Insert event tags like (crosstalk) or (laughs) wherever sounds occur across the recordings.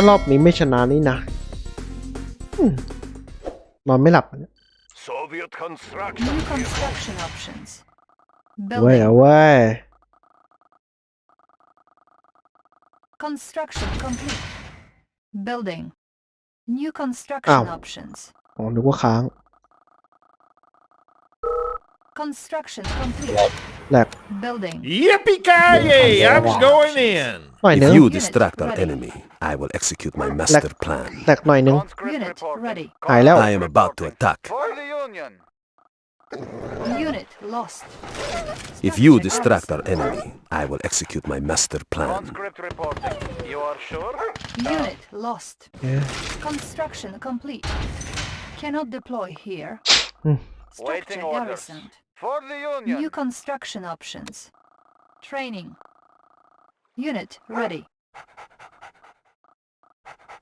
ารอบนี้ไม่ชนะนี่นะนอนไม่หลับเนี่ย Soviet construction. New construction options. เว้ย Building. เอาเว้ย Construction complete. Building. New construction Ow. options. อ๋อนึกว่าค้าง Construction complete. Left. Building. Yippee-ki-yay! I'm going in! หน่อย If นึง you distract our enemy, I will execute my master plan. แตกหน่อยนึง Conscript Unit reporting. ready. หายแล้ว I am about to attack. For the Union. Unit lost. If you distract our enemy, I will execute my master plan. Conscript reporting. You are sure? Unit lost. Construction complete. Cannot deploy here. Hmm. Structure Waiting orders. garrisoned. For the Union. New construction options. Training. Unit ready.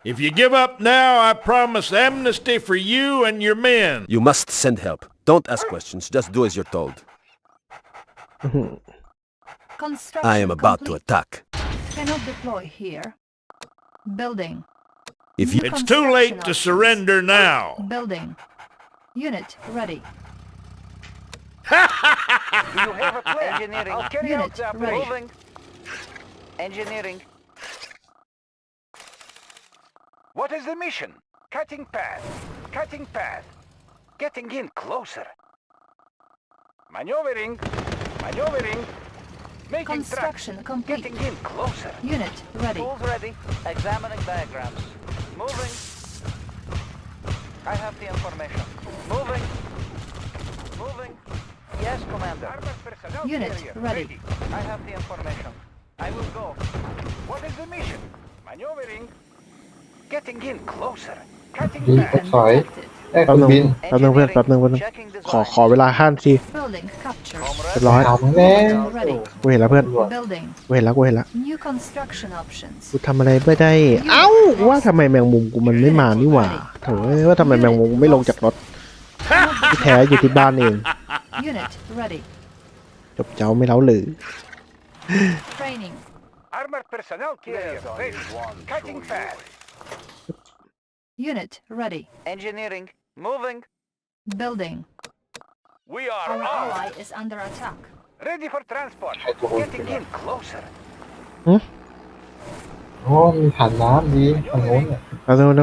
If you give up now, I promise amnesty for you and your men. You must send help. Don't ask questions, just do as you're told. I am about complete. to attack. Cannot deploy here. Building. If you It's too late options. to surrender now. Building. Unit ready you have a plan. (laughs) Engineering. I'll carry Unit out ready. Moving. Engineering. What is the mission? Cutting path. Cutting path. Getting in closer. Maneuvering. Maneuvering. Making Construction tracks. complete. Getting in closer. Unit ready. Tools ready. Examining diagrams. Moving. I have the information. Moving. Moving. Yes, Commander. Unit ready. ready. I have the information. I will go. What is the mission? Maneuvering. Getting in closer. Cutting back. ขอยแป๊บนึงแป๊บนึงเพื่อนแป๊บนึงแป๊บนึงขอขอเวลาห้านทีเสร็จร้อยแล้วกูเห็นแล้วเพื่อนกูเห็นแล้วกูเห็นแล้วกูทำอะไรไม่ได้เอ้าว่าทำไมแมงมุมกูมันไม่มานี่หว่าเถอะว่าทำไมแมงมุมไม่ลงจากรถแท้อยู่ที่บ้านเอง Unit ready. จบเจ้าไม่เล้าหรือ Training. Armored personnel carrier Cutting fast. Unit ready. Engineering. Moving. Building. We are Our armed. ally is under attack. Ready for transport. Getting in closer. โอ้มีฐานน้ำดีตรงนู้นเนี่ย Getting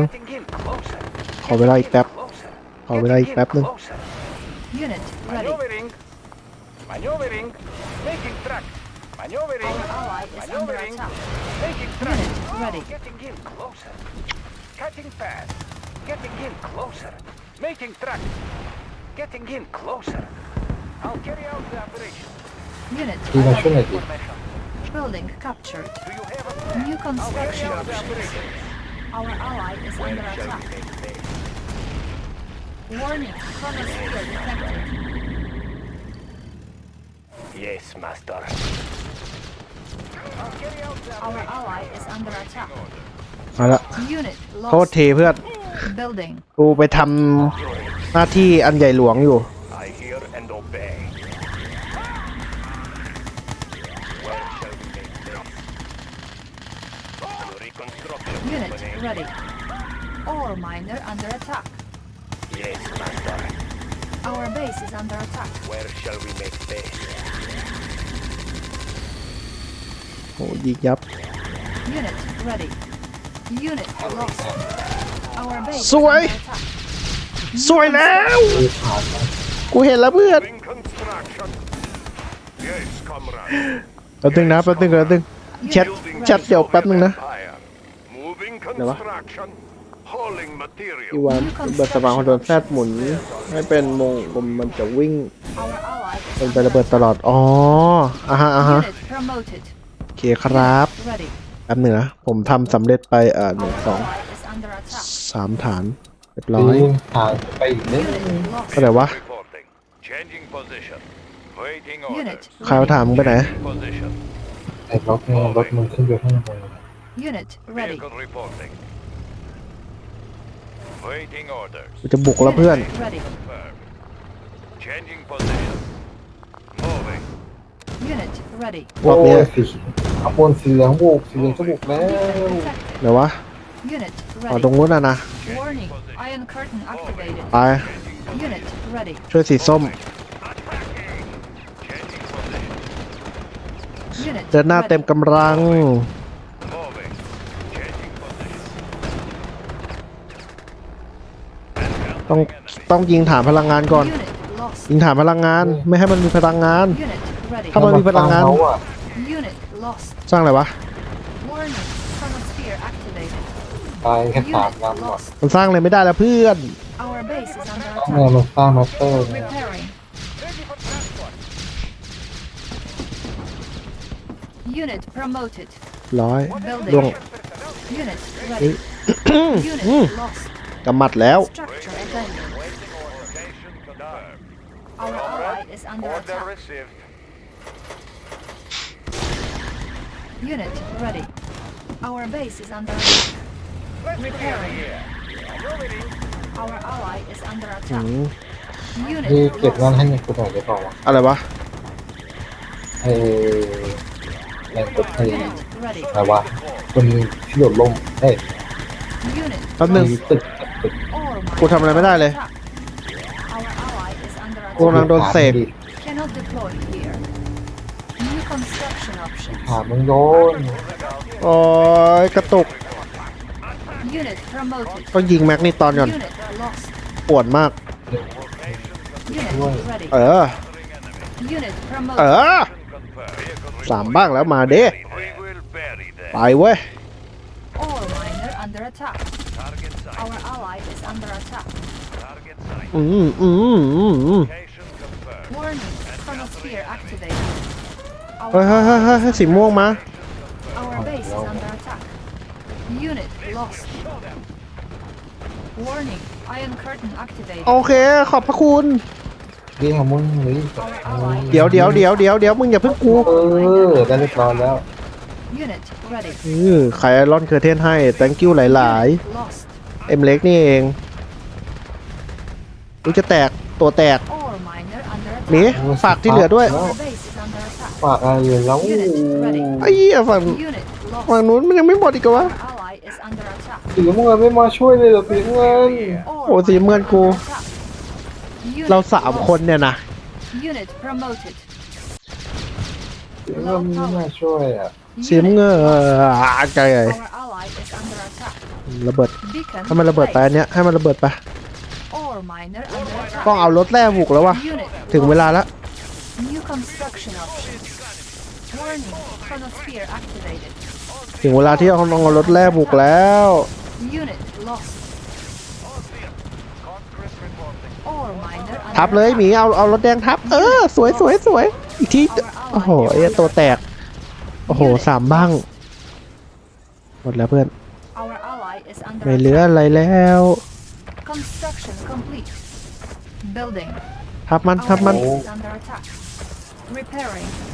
in closer. Unit ready. Maneuvering. Maneuvering. Making track. Maneuvering. Maneuvering. Making track. Unit oh, ready. Getting in closer. Cutting path. Getting in closer. Making track. Getting in closer. I'll carry out the operation. Unit ready. Building captured. New construction options. Our ally is under attack. Warning, chronosphere detected. Yes, Master. Our ally is under attack. มาละ Unit โทษ lost. ทีเพื่อน Building. กูไปทำหน้าที่อันใหญ่หลวงอยู่ I hear and obey. Where shall we make this? Reconstruction Unit ready. All miner under attack. Yes, Master. Our base is under attack. Where shall we make base? Hộ di chấp. Unit ready. Unit lost. Our base. สวยสวยแล้วกูเห็นแล้วเพื่อน In construction. Yes, comrade. แป๊บนึงนะแป๊บนึงแป๊บนึงแชทแชทเดี๋ยวแป๊บนึงนะ Moving dạ construction. อีวานเบิดสว่างคนโดนแทดหมุน ให้เป็นมงกลมมันจะวิ่งเป็นไประเบิดตลอดอ๋ออ่ะฮะอ่ะฮะโอเคครับแป๊บหนึ่งนะผมทำสำเร็จไปเอ่อหนึ่งสองสามฐานเรียบร้อยฐานไปอีกนิดอะไรวะใครมาถามมึงไปไหนไอ้รถมึงรถมึงขึ้นไปข้างบน u จะบุกแล้วเพื่อนโอเนี้ยอาปนสีเหลืงบุกสีเหลืงจะบุกแล้วเดี๋ยววะตรงนู้นนะไปช่วยสีส้มเดินหน้าเต็มกำลังต้องต้องยิงฐานพลังงานก่อน ยิงฐานพลังงานไม่ให้มันมีพลังงาน ถ้ามันมีพลังงาน สร้างอะไรวะแค่สามมันสร้างอะไรไม่ได้แล้วเพื่อนต้องเอาสร้างมาเตอร์น่ยร้อยลวงกำมัดแล้วมี่เก็บนั่นให้หนงกูห่อยไดปล่อวะอะไรวะเฮ้แรงกดเฮ้ยอะตัวะีนหลุดลมเฮ้ยแป๊บนึงกูทำอะไรไม่ได้เลยกูกำลังโดนเสพามึงโดนโอ้ยกระตุกก็ยิงแม็กนี่ตอนก่อน ปวดมาก เออ เออสามบ้างแล้วมาเด้ไปเว้ยเฮ้ a เฮ้ยเฮ้ยเฮ้ยสีม่วงมาโอเคขอบพระคุณเดี๋ยวเดี๋ยวเดี๋ยวเดี๋ยวเดี๋ยวมึงอย่าเพิ่งกูเออได้เรียบร้อยแล้วเออใครรอนเคอร์เทนให้ thank you หลาย ๆเอ็มเล็กนี่เองรู้จะแตกตัวแตกหนีฝากที่เหลือด้วย ฝากอะไรอยู่แล้วไอ้ีฝั่งฝั่งนู้นมันยังไม่หมดอีกวะสีเมื่อไม่มาช่วยเลยเหรอสีเมือนโอ้สีเมื่อนกู เราสามคนเนี่ยนะสีเมืองไม่มาช่วยอ่ะสีเมืงอ่ะใจระเบิดให้มันระเบิดไปอันเนี้ยให้มันระเบิดไป ต้องเอารถแร่บุกแล้ววะถึงเวลาแล้ว ถึงเวลาที่เราต้องเอารถแร่บุกแล้วทับเลยหมีเอาเอารถแดงทับเออสวยสวยสวยอีกทีโอ้โหไอ้ตัวแตกโอ้โหสามบ้างหมดแล้วเพื่อนไม่เหลืออะไรแล้วทับมันทับมัน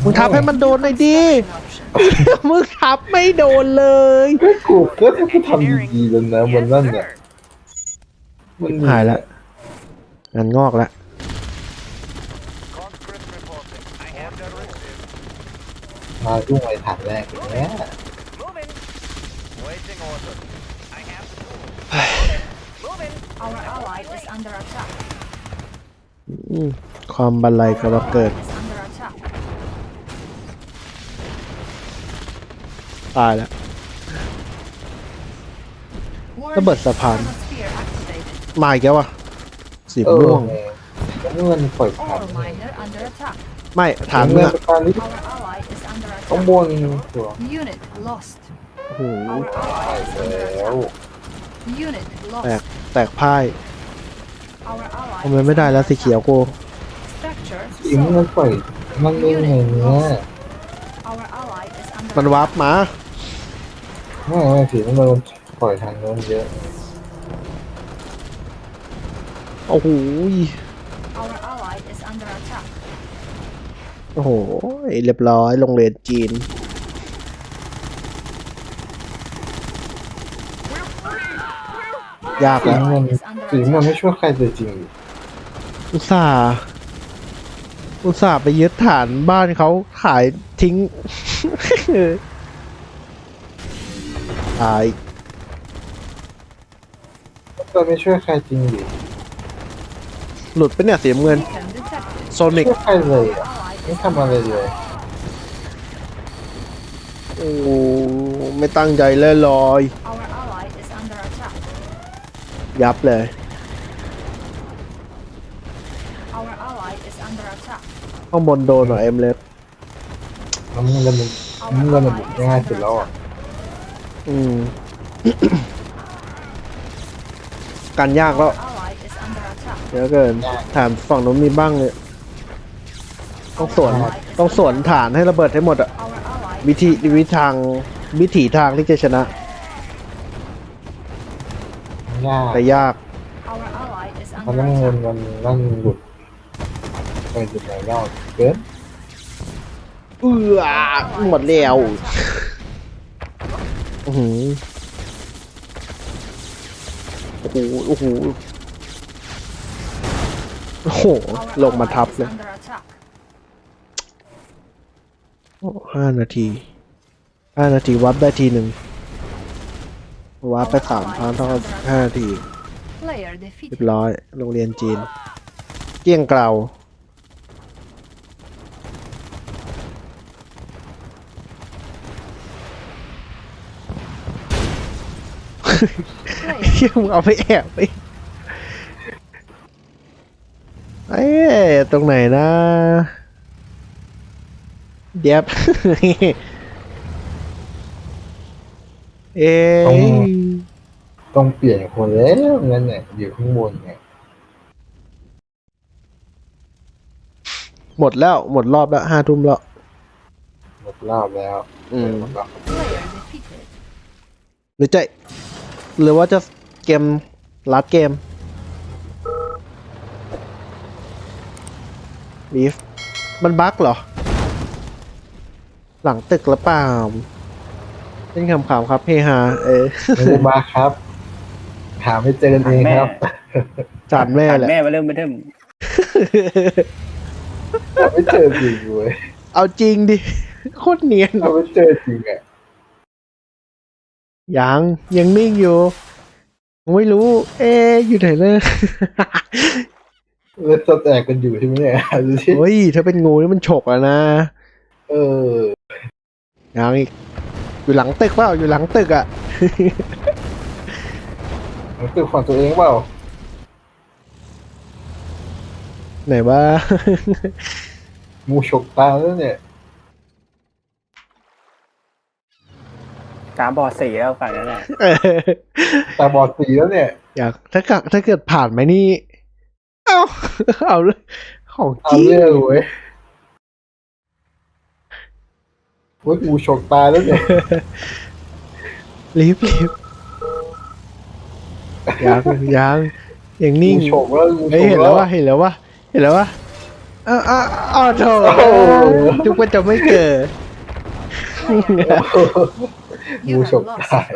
มึงทับให้มันโดนหน่อยดิมึงทับไม่โดนเลยกูกืเ็ทำดีๆแล้วนะมันนั่นเนี่ยมันหายละงันงอกละมาดูไอ้ปถังแรกนี่วความบันไลกำลังเกิด ตายแล้วระเบิดสะพานมาอีกแล้ววะสีร่วงเมืนปอยผานไม่ถามเมื่อกนี้ต้องบวงตัวโอ้โหแตกแตกพ่ายทำไมไม่ได้แล้วสีเขียวกูอีงมันปล่อยมันไม่ห็งเนี่ยมันวาร์ปมาไม่ถม่ผีมันโดนปล่อยทางโน้นเยอะ โอ้โหโอ้โห เรียบร้อยโรงเรียนจีนยากแล้วมันสีมันไม่ช่วยใครเลยจริงอุตส่าห์อุตส่าห์ไปยึดฐานบ้านเขาขายทิ้งตายก็ไม่ช่วยใครจริงดิหลุดไปเนี่ยเสียเงินโซนิกช่วยใครเลยไม่ทำอะไรเลย โอ้ไม่ตั้งใจเลยลอยยับเลย Our ally is under attack. ข้างบนโดนหรอเอ็มเล็ตน้ำเงนมันนัำเงนมันง่ายสุดแล้วอ่ะ อืม กันยากแล้วเยอะเกินฐานฝั่งนู้นมีบ้างเนี่ย ต้องสวน ต้องสวนฐานให้ระเบิดให้หมดอะวิธีวิธีทาง วิถีทางที่จะชนะยากแต่ยากเขาต l น้ำเงิน a มันตัอนหลุดไปหยุดหลายรอบเกินเอือหมดแล้วโอ้โหโอ้โห โอ้โห โอ้โห ลงมาทับเลยโอ้ห้านาทีห้านาทีวับได้ทีหนึ่งวาร์ปไปสามพันเท่าห้าทีเรียบร้อยโรงเรียนจีน เกี้ยงเกลาเฮียมึงเอาไปแอบไปเอ้ตรงไหนนะเดี๋ยวเอต้องเปลี่ยนคนแล้วงั้นเนี่ยอยู่ข้างบนเนี่ยหมดแล้วหมดรอบแล้ว ห้าทุ่มแล้ว หมดรอบแล้ว อืมหมรหรือจะหรือว่าจะเกมลัดเกมบีฟมันบั๊กเหรอ หลังตึกหรือเปล่าเล่นขำๆครับเฮฮาเอ๊ะม้มาครับ ถามไม่เจอกันเองครับจานแม่แหละแม่มาเริ่มมาเริ่มไม่เจอจริงเว้ยเอาจริงดิโคตรเนียนราไม่เจอจริงอ่ะยัง ยังนิ่งอยู่ไม่รู้ เอ๊อยู่ไหนเนอยเล่นแตกกันอยู่ใช่ไหมเนี่ยโอ้ยถ้าเป็นงูนี่มันฉกอะนะ เออยังอีกอยู่หลังตึกเปล่าอยู่หลังตึกอ่ะหลังตึกของตัวเองเปล่าไหนว่างูฉกตาแล้วเนี่ยตาบอดสีแล้วฝั่งนั้นแหละตาบอดสีแล้วเนี่ยอยากถ้าเกิดถ้าเกิดผ่านไหมนี่เอาเอาเลยของจอริงเร่เว้ยโอ้ยกูฉกตายแล้วเนี่ยรีบรีบยังยังอย่างนิ่งฉกแล้วเฮ้ยเห็นแล้วว่าเห็นแล้วว่าเห็นแล้วว่าอ้าวอ้าวอ้าโถ่ทุกว่าจะไม่เกิดกูชฉกตาย